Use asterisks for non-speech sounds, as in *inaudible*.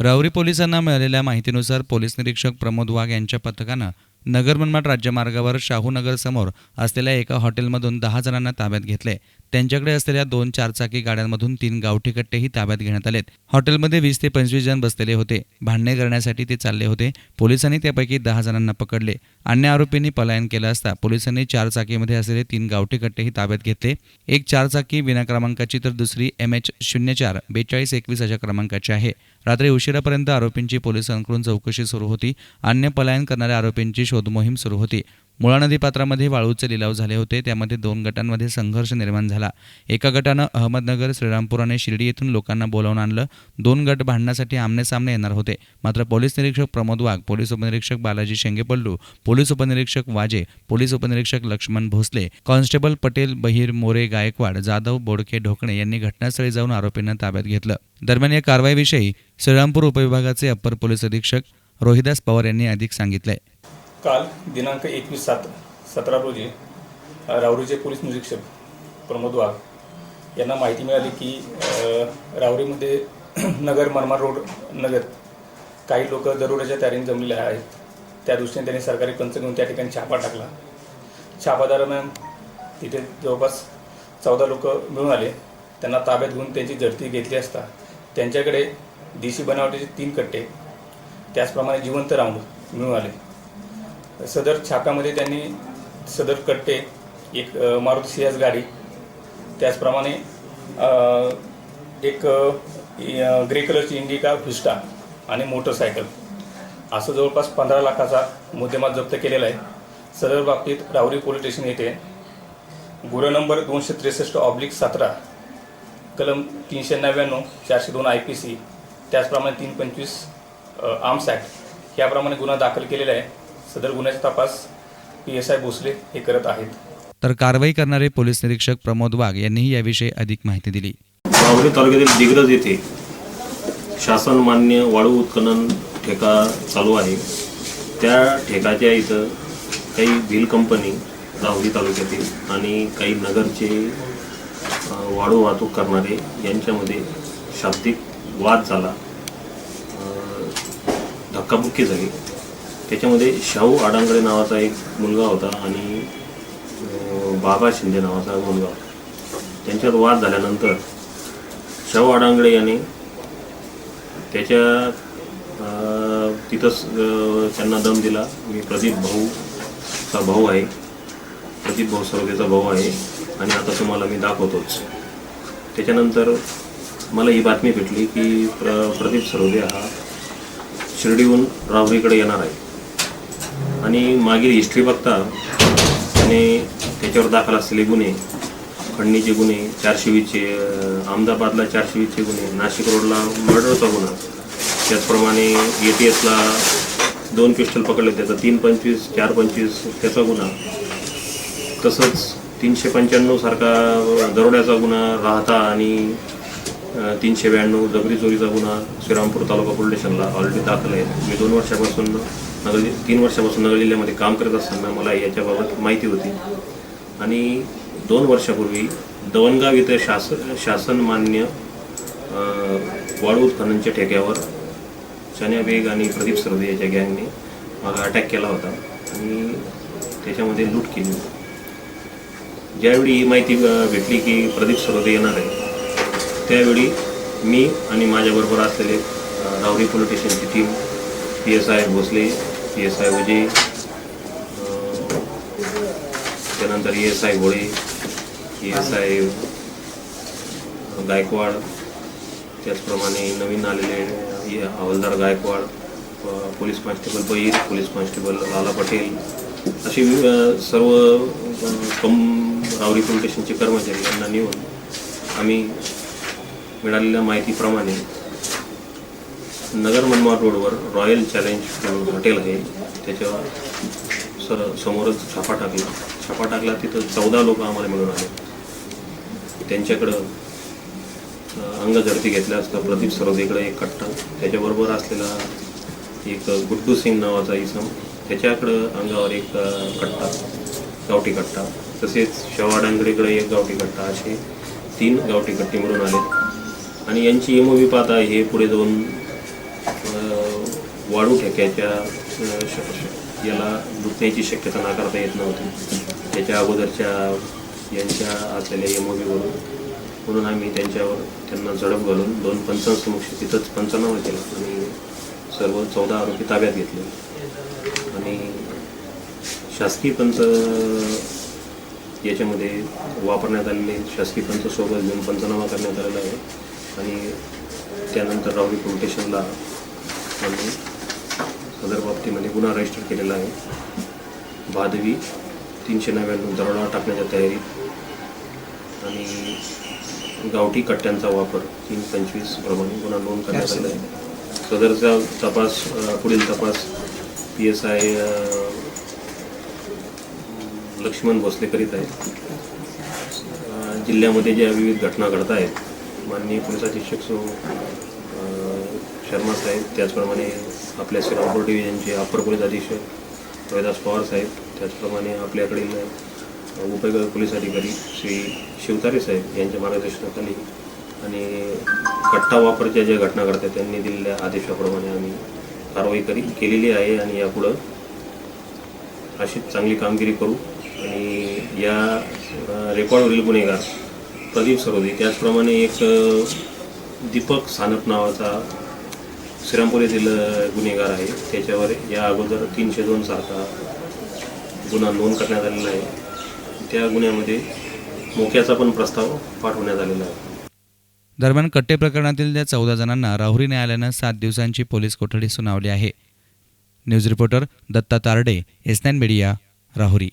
राहुरी पोलिसांना मिळालेल्या माहितीनुसार पोलीस निरीक्षक प्रमोद वाघ यांच्या पथकानं नगर मनमाड राज्यमार्गावर शाहूनगर समोर असलेल्या एका हॉटेलमधून दहा जणांना ताब्यात घेतले. त्यांच्याकडे असलेल्या दोन चारचाकी गाड्यांमधून तीन गावठी कट्टेही ताब्यात घेण्यात आलेत. हॉटेलमध्ये वीस ते पंचवीस जण बसलेले होते. भांडणे करण्यासाठी ते चालले होते. पोलिसांनी त्यापैकी दहा जणांना पकडले. अन्य आरोपींनी पलायन केलं असता पोलिसांनी चार चाकीमध्ये असलेले तीन गावठी कट्टेही ताब्यात घेतले. एक चारचाकी विना क्रमांकाची तर दुसरी एम एच शून्य चार बेचाळीस एकवीस अशा क्रमांकाची आहे. रात्री उशिरापर्यंत आरोपींची पोलिसांकडून चौकशी सुरू होती. अन्य पलायन करणाऱ्या आरोपींची शोधमोहीम सुरू होती. मुळा नदीपात्रामध्ये वाळूचे लिलाव झाले होते. त्यामध्ये दोन गटांमध्ये संघर्ष निर्माण झाला. एका गटानं अहमदनगर श्रीरामपूर आणि शिर्डी येथून लोकांना बोलावून आणलं. दोन गट भांडण्यासाठी आमनेसामने येणार होते. मात्र पोलीस निरीक्षक प्रमोद वाघ पोलीस उपनिरीक्षक बालाजी शेंगेपल्लू पोलीस उपनिरीक्षक वाजे पोलीस उपनिरीक्षक लक्ष्मण भोसले कॉन्स्टेबल पटेल बहिर मोरे गायकवाड जाधव बोडके ढोकणे यांनी घटनास्थळी जाऊन आरोपींना ताब्यात घेतलं. दरम्यान या कारवाईविषयी श्रीरामपूर उपविभागाचे अप्पर पोलीस अधीक्षक रोहिदास पवार यांनी अधिक सांगितलंय. काल दिनांक एकवीस सात सतरा रोजी राहुरीचे पोलीस निरीक्षक प्रमोद वाघ यांना माहिती मिळाली की राहुरीमध्ये *clears throat* नगर मनमाड रोड नगर काही लोक दरोड्याच्या तयारीने जमलेले आहेत. त्या दृष्टीने त्यांनी सरकारी पंच घेऊन त्या ठिकाणी छापा टाकला. छापादरम्यान तिथे जवळपास चौदा लोक मिळून आले. त्यांना ताब्यात घेऊन त्यांची झडती घेतली असता त्यांच्याकडे देशी बनावटीचे तीन कट्टे त्याचप्रमाणे जिवंत राऊंड मिळून आले. सदर छाप्यामध्ये त्यांनी सदर कट्टे एक मारुती सियाज गाडी त्याचप्रमाणे एक ग्रे कलरची इंडिका फिस्टा आणि मोटरसायकल. असं जवळपास पंधरा लाखाचा मुद्देमाल जप्त केलेला आहे. सदर बाबतीत राहुरी पोलीस स्टेशन येथे गुन्हा नंबर दोनशे त्रेसष्ट ऑब्लिक सतरा कलम तीनशे नव्याण्णव चारशे दोन आय पी सी त्याचप्रमाणे तीन पंचवीस आर्म्स ॲक्ट याप्रमाणे गुन्हा दाखल केलेला आहे. सदर गुन्ह्याचा तपास पी एस आय भोसले हे करत आहेत. तर कारवाई करणारे पोलीस निरीक्षक प्रमोद वाघ यांनीही याविषयी अधिक माहिती दिली. राहुरी तालुक्यातील दिग्रज येथे शासन मान्य वाळू उत्खनन ठेका चालू आहे. त्या ठेकाच्या इथं काही व्हील कंपनी राहुरी तालुक्यातील आणि काही नगरचे वाळू वाहतूक करणारे यांच्यामध्ये शाब्दिक वाद झाला. धक्काबुक्की झाली. त्याच्यामध्ये शाहू आडांगडे नावाचा एक मुलगा होता आणि बाबा शिंदे नावाचा मुलगा होता. त्यांच्यात वाद झाल्यानंतर शाहू आडांगडे यांनी त्याच्या तिथंच त्यांना दम दिला. मी प्रदीप भाऊचा भाऊ आहे. प्रदीप भाऊ सरोदेचा भाऊ आहे. आणि आता तुम्हाला मी दाखवतोच. त्याच्यानंतर मला ही बातमी भेटली की प्र प्रदीप सरोदे हा शिर्डीहून राहुरीकडे येणार आहे. आणि मागील हिस्ट्री बघता आणि त्याच्यावर दाखल असलेले गुन्हे खंडणीचे गुन्हे चारशे वीसचे अहमदाबादला चारशे वीसचे गुन्हे नाशिक रोडला मर्डरचा गुन्हा. त्याचप्रमाणे ए टी एसला दोन पिस्टल पकडले त्याचा तीन पंचवीस चार पंचवीस त्याचा गुन्हा. तसंच तीनशे पंच्याण्णव सारखा दरोड्याचा गुन्हा राहता आणि तीनशे ब्याण्णव दगडी चोरीचा गुन्हा श्रीरामपूर तालुका पोलीस स्टेशनला ऑलरेडी दाखल आहे. मी दोन वर्षापासून नगर तीन वर्षापासून नगर जिल्ह्यामध्ये काम करत असताना मला याच्याबाबत माहिती होती. आणि दोन वर्षापूर्वी दवणगाव इथं शास शासन मान्य वाळू उत्खननच्या ठेक्यावर शन्या बेग आणि प्रदीप सरदे याच्या गँगने मला अटॅक केला होता आणि त्याच्यामध्ये लूट केली. ज्यावेळी ही माहिती भेटली की प्रदीप सरोदे येणार आहे त्यावेळी मी आणि माझ्याबरोबर असलेले रावरी Rahuri police स्टेशनची team P S I Bhosale P S I Waje त्यानंतर A S I Ghole A S I Gaikwad त्याचप्रमाणे नवीन आलेले हवालदार Gaikwad police constable Bahir police constable Lala Patel असे सर्व कम रावरी पोलीस स्टेशनचे कर्मचारी यांना नेऊन आम्ही मिळालेल्या माहितीप्रमाणे नगर मनमाड रोडवर रॉयल चॅलेंज म्हणून हॉटेल आहे. त्याच्या सर समोरच छापा टाकला. छापा टाकला तिथं चौदा लोक आम्हाला मिळून आले. त्यांच्याकडं अंग अंगझडती घेतल्या असता प्रदीप सरोदेकडे एक कट्टा. त्याच्याबरोबर असलेला एक गुड्डू सिंग नावाचा इसम. त्याच्याकडं अंगावर एक कट्टा गावठी कट्टा. तसेच शवाडांगरेकडे एक गावठी कट्टा असे तीन गावठी कट्टे मिळून आले. आणि यांची एमओबी पाहता हे पुढे जाऊन वाढू ठेक्याच्या याला लुटण्याची शक्यता नाकारता येत नव्हती. त्याच्या अगोदरच्या यांच्या असलेल्या एम वरून म्हणून आम्ही त्यांच्यावर त्यांना झडप घालून दोन पंचांसमक्ष तिथंच पंचनामा केला आणि सर्व चौदा आरोपी ताब्यात घेतले. आणि शासकीय पंच याच्यामध्ये वापरण्यात आलेले शासकीय पंच सोबत घेऊन पंचनामा करण्यात आलेला आहे. आणि त्यानंतर राहुरी पोलीस स्टेशनला आम्ही सदर बाबतीमध्ये गुन्हा रजिस्टर केलेला आहे. भादवी तीनशे नव्याण्णव दरोडा टाकण्याच्या तयारीत आणि गावठी कट्ट्यांचा वापर तीन पंचवीस प्रमाणे गुन्हा नोंद करण्यात आला आहे. सदरचा तपास पुढील तपास P S I Laxman Bhosale करीत आहेत जिल्ह्यामध्ये ज्या विविध घटना घडत आहेत माननीय पोलीस अधीक्षक सो शर्मा साहेब त्याचप्रमाणे आपल्या श्रीरामपूर डिव्हिजनचे अप्पर पोलीस अधीक्षक रोहिदास पवार साहेब त्याचप्रमाणे आपल्याकडील उपयोग पोलीस अधिकारी श्री शिवतारे साहेब यांच्या मार्गदर्शनाखाली आणि कट्टा वापरच्या ज्या घटना घडतात त्यांनी दिलेल्या आदेशाप्रमाणे आम्ही कारवाई करी केलेली आहे आणि यापुढं अशीच चांगली कामगिरी करू. आणि या रेकॉर्डवरील गुन्हेगार प्रदीप सरोदे त्याचप्रमाणे एक दीपक सानप नावाचा श्रीरामपूर येथील गुन्हेगार आहे. त्याच्यावर या अगोदर तीनशे दोन सारखा गुन्हा नोंद करण्यात आलेला आहे. त्या गुन्ह्यामध्ये मोक्याचा पण प्रस्ताव पाठवण्यात आलेला आहे. दरम्यान कट्टे प्रकरणातील त्या चौदा जणांना राहुरी न्यायालयानं सात दिवसांची पोलीस कोठडी सुनावली आहे. News reporter Datta Tarde S nine media Rahuri.